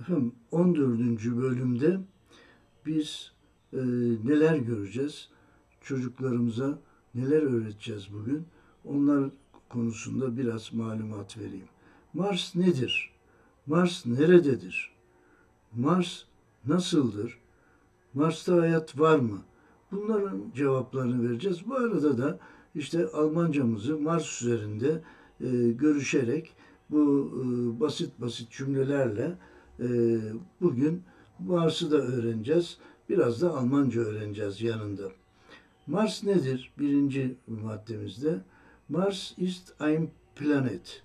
Efendim 14. bölümde biz e, neler göreceğiz? Çocuklarımıza neler öğreteceğiz bugün? Onlar konusunda biraz malumat vereyim. Mars nedir? Mars nerededir? Mars nasıldır? Mars'ta hayat var mı? Bunların cevaplarını vereceğiz. Bu arada da işte Almancamızı Mars üzerinde e, görüşerek bu e, basit basit cümlelerle e, bugün Mars'ı da öğreneceğiz. Biraz da Almanca öğreneceğiz yanında. Mars nedir? Birinci maddemizde. Mars ist ein Planet.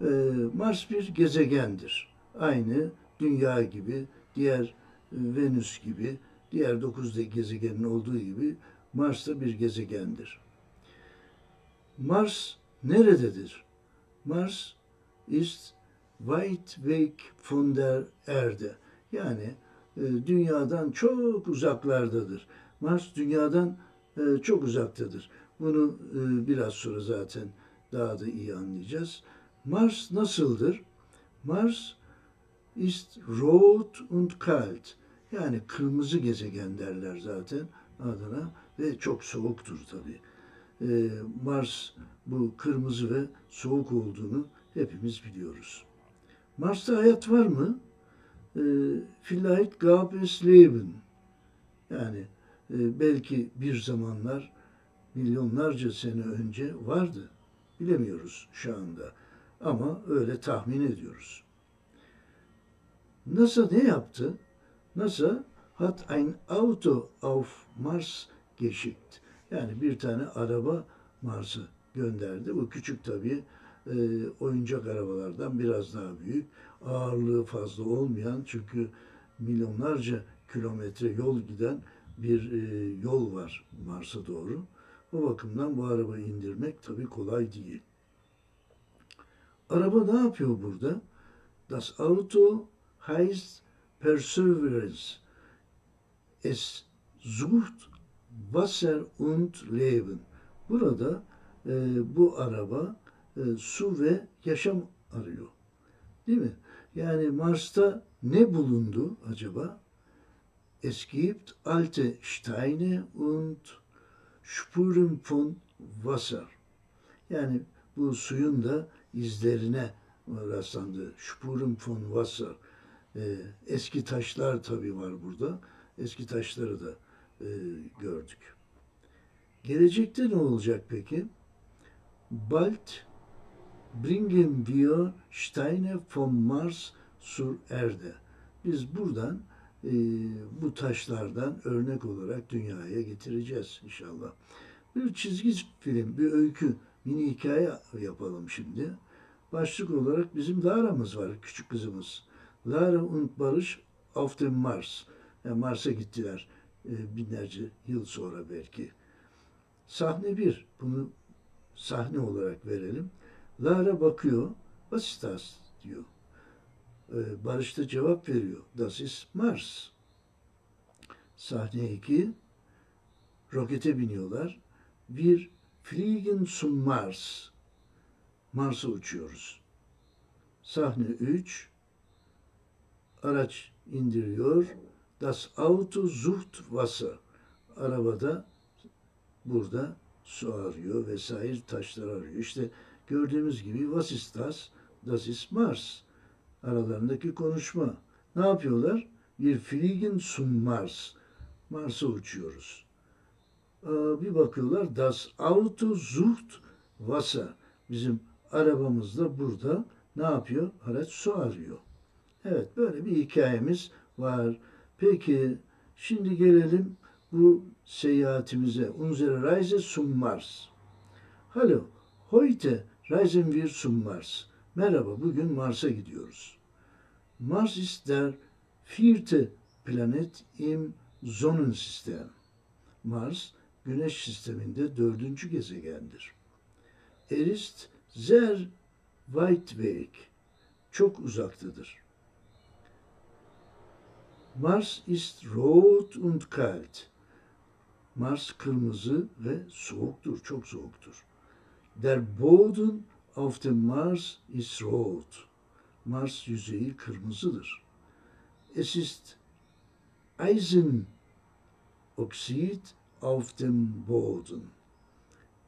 E, Mars bir gezegendir. Aynı Dünya gibi, diğer Venüs gibi, diğer dokuz gezegenin olduğu gibi Mars da bir gezegendir. Mars nerededir? Mars ist weit weg von der Erde. Yani e, dünyadan çok uzaklardadır. Mars dünyadan e, çok uzaktadır. Bunu e, biraz sonra zaten daha da iyi anlayacağız. Mars nasıldır? Mars ist rot und kalt. Yani kırmızı gezegen derler zaten adına ve çok soğuktur tabii. Ee, Mars bu kırmızı ve soğuk olduğunu hepimiz biliyoruz. Mars'ta hayat var mı? Ee, Vielleicht gab es Leben. Yani e, belki bir zamanlar milyonlarca sene önce vardı. Bilemiyoruz şu anda. Ama öyle tahmin ediyoruz. NASA ne yaptı? NASA hat ein Auto auf Mars geschickt. Yani bir tane araba Mars'a gönderdi. Bu küçük tabii e, oyuncak arabalardan biraz daha büyük. Ağırlığı fazla olmayan çünkü milyonlarca kilometre yol giden bir e, yol var Mars'a doğru. O bakımdan bu arabayı indirmek tabii kolay değil. Araba ne yapıyor burada? Das Auto heißt Perseverance. Es sucht Wasser und Leben. Burada e, bu araba e, su ve yaşam arıyor. Değil mi? Yani Mars'ta ne bulundu acaba? Es gibt alte Steine und Spuren von Wasser. Yani bu suyun da izlerine rastlandı. Spuren von Wasser. Ee, eski taşlar tabii var burada. Eski taşları da e, gördük. Gelecekte ne olacak peki? Bald bringen wir Steine von Mars zur Erde. Biz buradan e, bu taşlardan örnek olarak dünyaya getireceğiz inşallah. Bir çizgi film, bir öykü, mini hikaye yapalım şimdi. Başlık olarak bizim Lara'mız var, küçük kızımız. Lara und Barış auf dem Mars. Yani Mars'a gittiler e, binlerce yıl sonra belki. Sahne bir. Bunu sahne olarak verelim. Lara bakıyor. Was ist das? diyor. E, Barış da cevap veriyor. Das ist Mars. Sahne iki. Rokete biniyorlar. Bir fliegen zum Mars. Mars'a uçuyoruz. Sahne 3. Araç indiriyor. Das Auto sucht Wasser. Arabada burada su arıyor vesaire taşlar arıyor. İşte gördüğümüz gibi was ist Mars. Aralarındaki konuşma. Ne yapıyorlar? Bir fliegen zum Mars. Mars'a uçuyoruz. Bir bakıyorlar das Auto sucht Wasser. Bizim arabamız da burada ne yapıyor? Araç su arıyor. Evet böyle bir hikayemiz var. Peki şimdi gelelim bu seyahatimize. Unsere Reise zum Mars. Hallo, heute reisen wir zum Mars. Merhaba, bugün Mars'a gidiyoruz. Mars ist der vierte Planet im Sonnensystem. Mars, Güneş sisteminde dördüncü gezegendir. Er ist sehr weit weg. Çok uzaktadır. Mars ist rot und kalt. Mars kırmızı ve soğuktur, çok soğuktur. Der Boden auf dem Mars ist rot. Mars yüzeyi kırmızıdır. Es ist Eisenoxid auf dem Boden.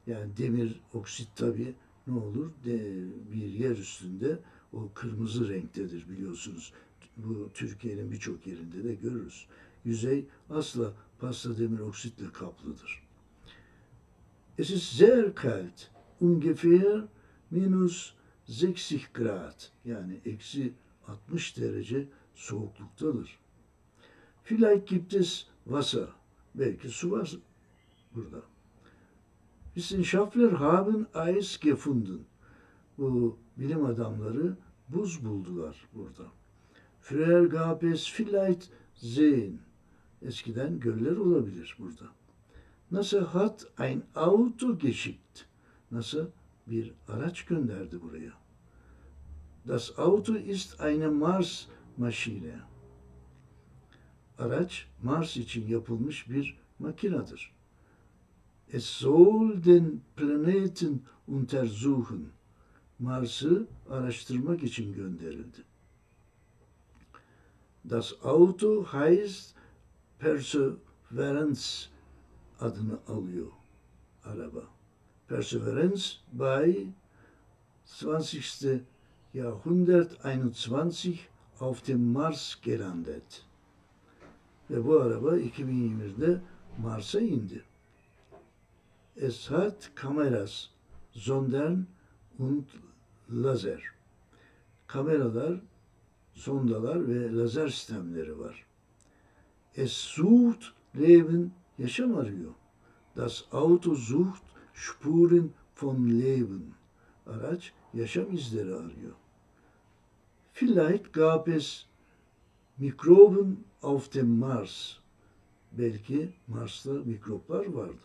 Yani demir oksit tabi ne olur? De, bir yer üstünde o kırmızı renktedir biliyorsunuz. Bu Türkiye'nin birçok yerinde de görürüz. Yüzey asla pasta demir oksitle kaplıdır. Es ist sehr kalt, ungefähr minus 60 Grad yani eksi 60 derece soğukluktadır. Vielleicht gibt es Wasser, belki su var burada. Wissenschaftler haben Eis gefunden. Bu bilim adamları buz buldular burada. Früher gab es vielleicht Seen. Eskiden göller olabilir burada. NASA hat ein Auto geschickt. NASA bir araç gönderdi buraya. Das Auto ist eine Mars-Maschine. Araç Mars için yapılmış bir makinedir. Es soll den Planeten untersuchen. Mars'ı araştırmak için gönderildi. Das Auto heißt Perseverance adını alıyor araba. Perseverance bei 20. Jahrhundert 21 auf dem Mars gelandet. Ve bu araba 2020'de Mars'a indi. Es hat Kameras, Sondern und Laser. Kameralar, sondalar ve lazer sistemleri var. Es sucht Leben, yaşam arıyor. Das Auto sucht Spuren von Leben. Araç yaşam izleri arıyor. Vielleicht gab es Mikroben auf dem Mars. Belki Mars'ta mikroplar vardı.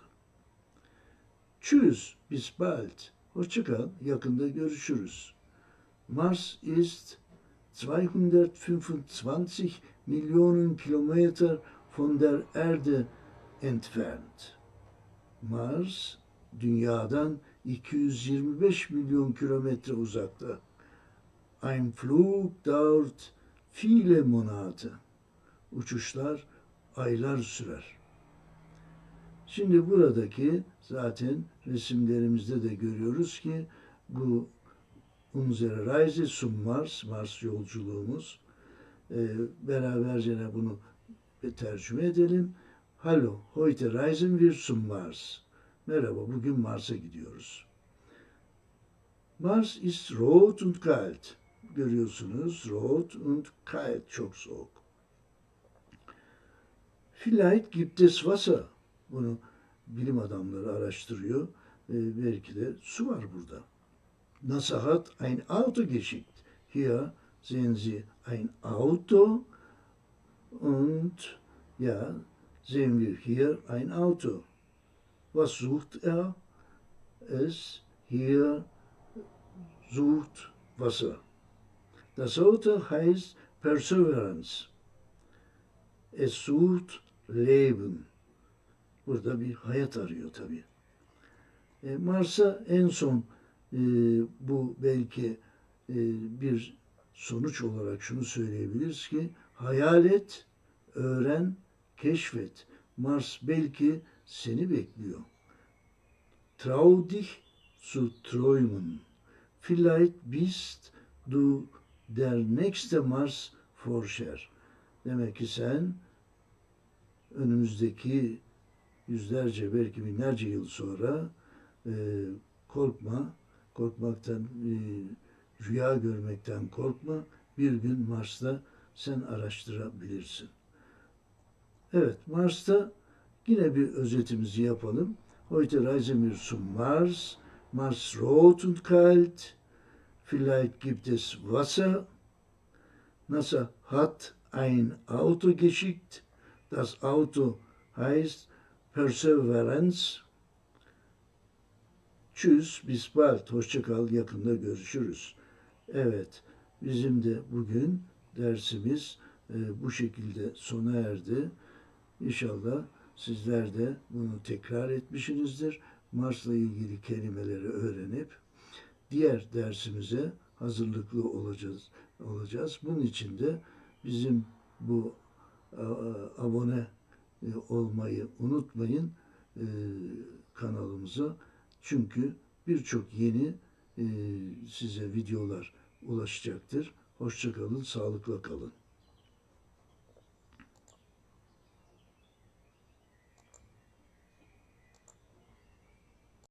Tschüss, bis bald. Hoşçakal, yakında görüşürüz. Mars ist 225 Millionen Kilometer von der Erde entfernt. Mars, Dünya'dan 225 milyon kilometre uzakta. Ein Flug dauert viele Monate. Uçuşlar aylar sürer. Şimdi buradaki zaten resimlerimizde de görüyoruz ki bu Unsere Reise zum Mars, Mars yolculuğumuz. E, beraberce bunu tercüme edelim. Hallo, heute reisen wir zum Mars. Merhaba, bugün Mars'a gidiyoruz. Mars ist rot und kalt. Görüyorsunuz, rot und kalt, çok soğuk. Vielleicht gibt es Wasser. Bunu bilim adamları araştırıyor. E, belki de su var burada. NASA hat ein Auto geschickt. Hier sehen Sie ein Auto und ja, sehen wir hier ein Auto. Was sucht er? Es hier sucht Wasser. Das Auto heißt Perseverance. Es sucht Leben. Burada bir hayat arıyor tabii. E, Mars'a en son e, bu belki e, bir sonuç olarak şunu söyleyebiliriz ki hayal et, öğren, keşfet. Mars belki seni bekliyor. Trau dich zu träumen. Vielleicht bist du der nächste Mars Forscher. Demek ki sen önümüzdeki yüzlerce belki binlerce yıl sonra e, korkma, korkmaktan, e, rüya görmekten korkma. Bir gün Mars'ta sen araştırabilirsin. Evet, Mars'ta yine bir özetimizi yapalım. Heute reisen wir zum Mars. Mars rot und kalt. Vielleicht gibt es Wasser. NASA hat ein Auto geschickt. Das Auto heißt Perseverance. Tschüss, bis bald. Hoşçakal, yakında görüşürüz. Evet, bizim de bugün dersimiz e, bu şekilde sona erdi. İnşallah sizler de bunu tekrar etmişsinizdir. Mars'la ilgili kelimeleri öğrenip diğer dersimize hazırlıklı olacağız. olacağız. Bunun için de bizim bu a- abone e, olmayı unutmayın e, kanalımıza. Çünkü birçok yeni e, size videolar ulaşacaktır. Hoşçakalın, sağlıkla kalın.